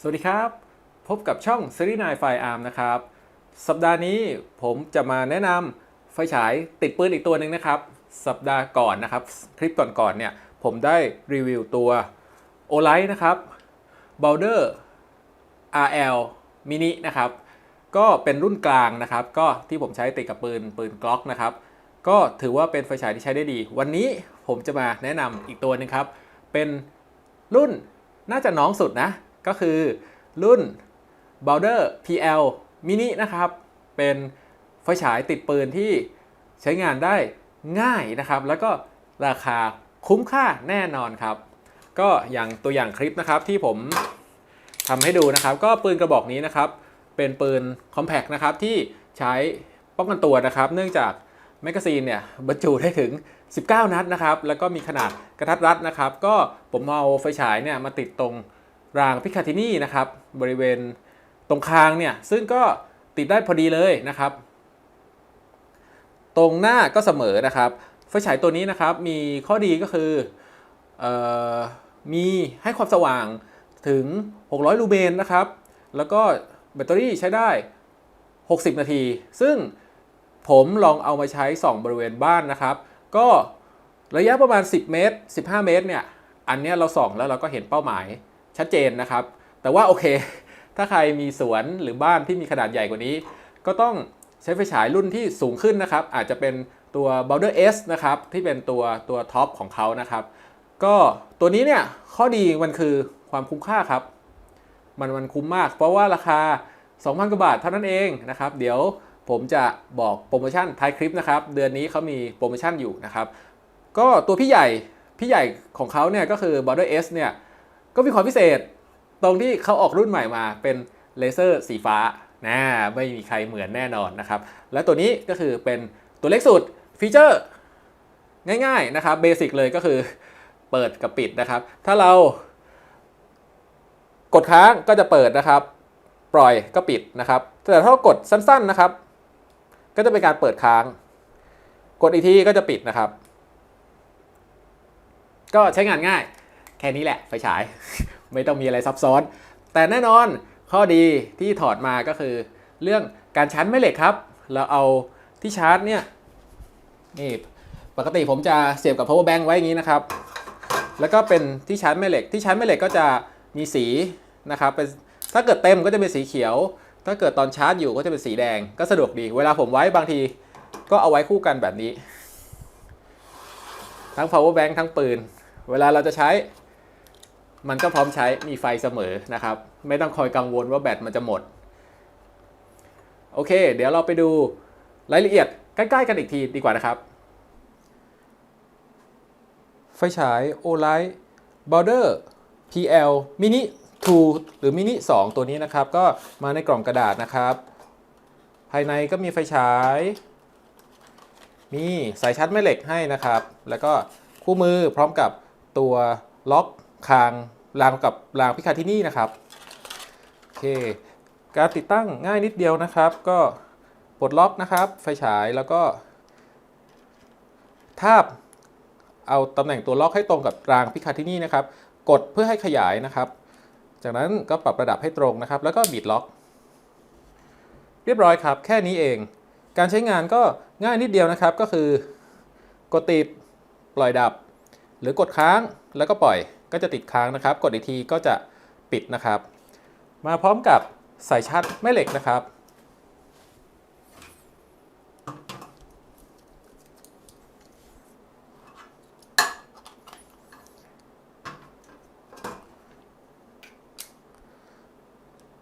สวัสดีครับ พบกับช่อง s e r i n 9 Fire Arm นะครับ สัปดาห์นี้ผมจะมาแนะนำไฟฉายติดปืนอีกตัวหนึ่งนะครับ สัปดาห์ก่อนนะครับ คลิปก่อนๆเนี่ย ผมได้รีวิวตัว o l i g h t นะครับ b o l d e r RL Mini นะครับ ก็เป็นรุ่นกลางนะครับ ก็ที่ผมใช้ติดกับปืนปืนกล็อกนะครับ ก็ถือว่าเป็นไฟฉายที่ใช้ได้ดี วันนี้ผมจะมาแนะนำอีกตัวหนึงครับ เป็นรุ่นน่าจะน้องสุดนะ ก็คือรุ่น b o l d e r PL Mini นะครับ เป็นไฟฉายติดปืนที่ใช้งานได้ง่ายนะครับ แล้วก็ราคาคุ้มค่าแน่นอนครับ ก็อย่างตัวอย่างคลิปนะครับที่ผมทำให้ดูนะครับ ก็ปืนกระบอกนี้นะครับ เป็นปืนคอมแพ t นะครับที่ใช้ป้องกันตัวนะครับ เนื่องจากแมกกาซีนเนี่ยบรรจุได้ถึง 19 นัดนะครับ แล้วก็มีขนาดกระทัดรัดนะครับ ก็ผมเอาไฟฉายเนี่ยมาติดตรง รางพิคาทินี่นะครับบริเวณตรงคางเนี่ยซึ่งก็ติดได้พอดีเลยนะครับ ตรงหน้าก็เสมอนะครับไฟฉายตัวนี้นะครับมีข้อดีก็คือออมีให้ความสว่างถึง 600 ลูเมนนะครับ แล้วก็แบตเตอรี่ใช้ได้ 60 นาที ซึ่งผมลองเอามาใช้ส่องบริเวณบ้านนะครับ ก็ระยะประมาณ 10 เมตร 15 เมตรเนี่ย อันเนี้ยเราส่องแล้วเราก็เห็นเป้าหมาย ชัดเจนนะครับ แต่ว่าโอเค ถ้าใครมีสวนหรือบ้านที่มีขนาดใหญ่กว่านี้ ก็ต้องใช้ไฟฉายรุ่นที่สูงขึ้นนะครับ อาจจะเป็นตัว b o u d e r S นะครับที่เป็นตัวตัวท็อปของเขานะครับ ก็ตัวนี้เนี่ยข้อดีมันคือความคุ้มค่าครับ มันมันคุ้มมาก เพราะว่าราคา 2,000กว่าบาทเท่านั้นเองนะครับ เดี๋ยวผมจะบอกโปรโมชั่นท้ายคลิปนะครับ เดือนนี้เขามีโปรโมชั่นอยู่นะครับ ก็ตัวพี่ใหญ่พี่ใหญ่ของเขาเนี่ยก็คือ Border S เนี่ย ก็มีความพิเศษตรงที่เขาออกรุ่นใหม่มาเป็นเลเซอร์สีฟ้านะไม่มีใครเหมือนแน่นอนนะครับ และตัวนี้ก็คือเป็นตัวเล็กสุดฟีเจอร์ง่ายๆนะครับเบสิกเลยก็คือเปิดกับปิดนะครับ ถ้าเรากดค้างก็จะเปิดนะครับ ปล่อยก็ปิดนะครับ แต่ถ้ากดสั้นๆนะครับ ก็จะเป็นการเปิดค้าง กดอีกทีก็จะปิดนะครับ ก็ใช้งานง่าย แค่นี้แหละไฟฉาย ไม่ต้องมีอะไรซับซ้อน แต่แน่นอนข้อดีที่ถอดมาก็คือ เรื่องการชาร์จแม่เหล็กครับ เราเอาที่ชาร์จเนี่ยนี่ปกติผมจะเสียบกับ power bank ไว้อย่างนี้นะครับ แล้วก็เป็นที่ชาร์จแม่เหล็ก ที่ชาร์จแม่เหล็กก็จะมีสีนะครับเป็นถ้าเกิดเต็มก็จะเป็นสีเขียว ถ้าเกิดตอนชาร์จอยู่ก็จะเป็นสีแดง ก็สะดวกดี เวลาผมไว้บางทีก็เอาไว้คู่กันแบบนี้ ทั้ง power bank ทั้งปืน เวลาเราจะใช้ มันก็พร้อมใช้มีไฟเสมอนะครับ ไม่ต้องคอยกังวลว่าแบตมันจะหมด โอเค เดี๋ยวเราไปดูรายละเอียดใกล้ๆกันอีกทีดีกว่านะครับ ไฟฉาย Olight Border PL Mini 2 หรือ Mini 2 ตัวนี้นะครับ ก็มาในกล่องกระดาษนะครับ ภายในก็มีไฟฉาย มีสายชาร์จแม่เหล็กให้นะครับ แล้วก็คู่มือพร้อมกับตัวล็อกคาง รางกับรางพิคาที่นี่นะครับโอเคการติดตั้งง่ายนิดเดียวนะครับ ก็ปลดล็อกนะครับไฟฉายแล้วก็ทาบเอาตำแหน่งตัวล็อกให้ตรงกับรางพิคาที่นี่นะครับ กดเพื่อให้ขยายนะครับ จากนั้นก็ปรับระดับให้ตรงนะครับ แล้วก็บิดล็อก เรียบร้อยครับ แค่นี้เอง การใช้งานก็ง่ายนิดเดียวนะครับก็คือ กดติดปล่อยดับ หรือกดค้างแล้วก็ปล่อย ก็จะติดค้างนะครับ กดอีกทีก็จะปิดนะครับ มาพร้อมกับสายชาร์จแม่เหล็กนะครับ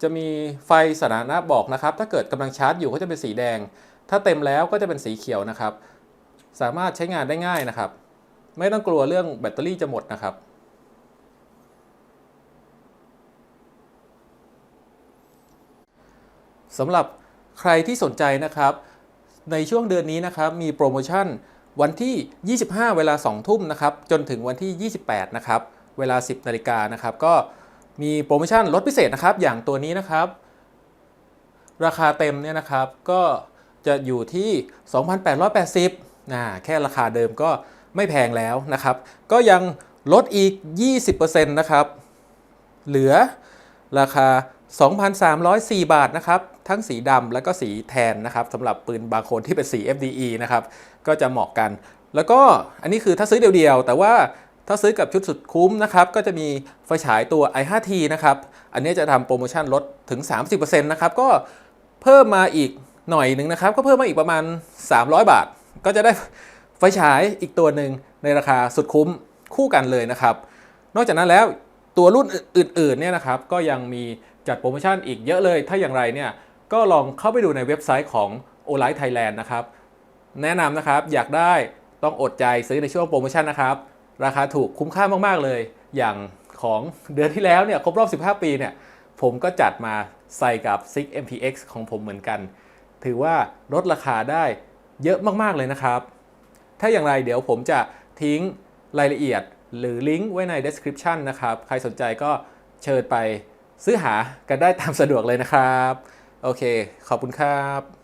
จะมีไฟสถานะบอกนะครับ ถ้าเกิดกำลังชาร์จอยู่ก็จะเป็นสีแดง ถ้าเต็มแล้วก็จะเป็นสีเขียวนะครับ สามารถใช้งานได้ง่ายนะครับ ไม่ต้องกลัวเรื่องแบตเตอรี่จะหมดนะครับ สำหรับใครที่สนใจนะครับ ในช่วงเดือนนี้นะครับมีโปรโมชั่นวันที่ 25 เวลา 2 ทุ่มนะครับจนถึงวันที่ 28 นะครับ เวลา 10 นาฬิกานะครับก็มีโปรโมชั่นลดพิเศษนะครับอย่างตัวนี้นะครับ ราคาเต็มเนี่ยนะครับก็จะอยู่ที่ 2,880นะแค่ราคาเดิมก็ไม่แพงแล้วนะครับ ก็ยังลดอีก 20%นะครับ เหลือราคา 2,304 บาทนะครับ ทั้งสีดำและก็สีแทนนะครับสำหรับปืนบางคนที่เป็นสี FDE นะครับก็จะเหมาะกัน แล้วก็อันนี้คือถ้าซื้อเดียวๆ แต่ว่าถ้าซื้อกับชุดสุดคุ้มนะครับก็จะมีไฟฉายตัว i5T นะครับอันนี้จะทำโปรโมชั่นลดถึง 30%นะครับก็เพิ่มมาอีกหน่อยหนึ่งนะครับ ก็เพิ่มมาอีกประมาณ 300 บาท ก็จะได้ไฟฉายอีกตัวหนึ่งในราคาสุดคุ้มคู่กันเลยนะครับ นอกจากนั้นแล้วตัวรุ่นอื่นๆเนี่ยนะครับก็ยังมีจัดโปรโมชั่นอีกเยอะเลย ถ้าอย่างไรเนี่ย ก็ลองเข้าไปดูในเว็บไซต์ของ o l i t e Thailand นะครับ แนะนำนะครับอยากได้ต้องอดใจซื้อในช่วงโปรโมชั่นนะครับ ราคาถูกคุ้มค่ามากๆเลย อย่างของเดือนที่แล้วเนี่ยครบรอบ 15 ปีเนี่ยผมก็จัดมาใส่กับ Six MPX ของผมเหมือนกัน ถือว่าลดราคาได้เยอะมากๆเลยนะครับ ถ้าอย่างไรเดี๋ยวผมจะทิ้งรายละเอียดหรือลิงก์ไว้ใน description นะครับ ใครสนใจก็เชิญไปซื้อหากันได้ตามสะดวกเลยนะครับ โอเค ขอบคุณครับ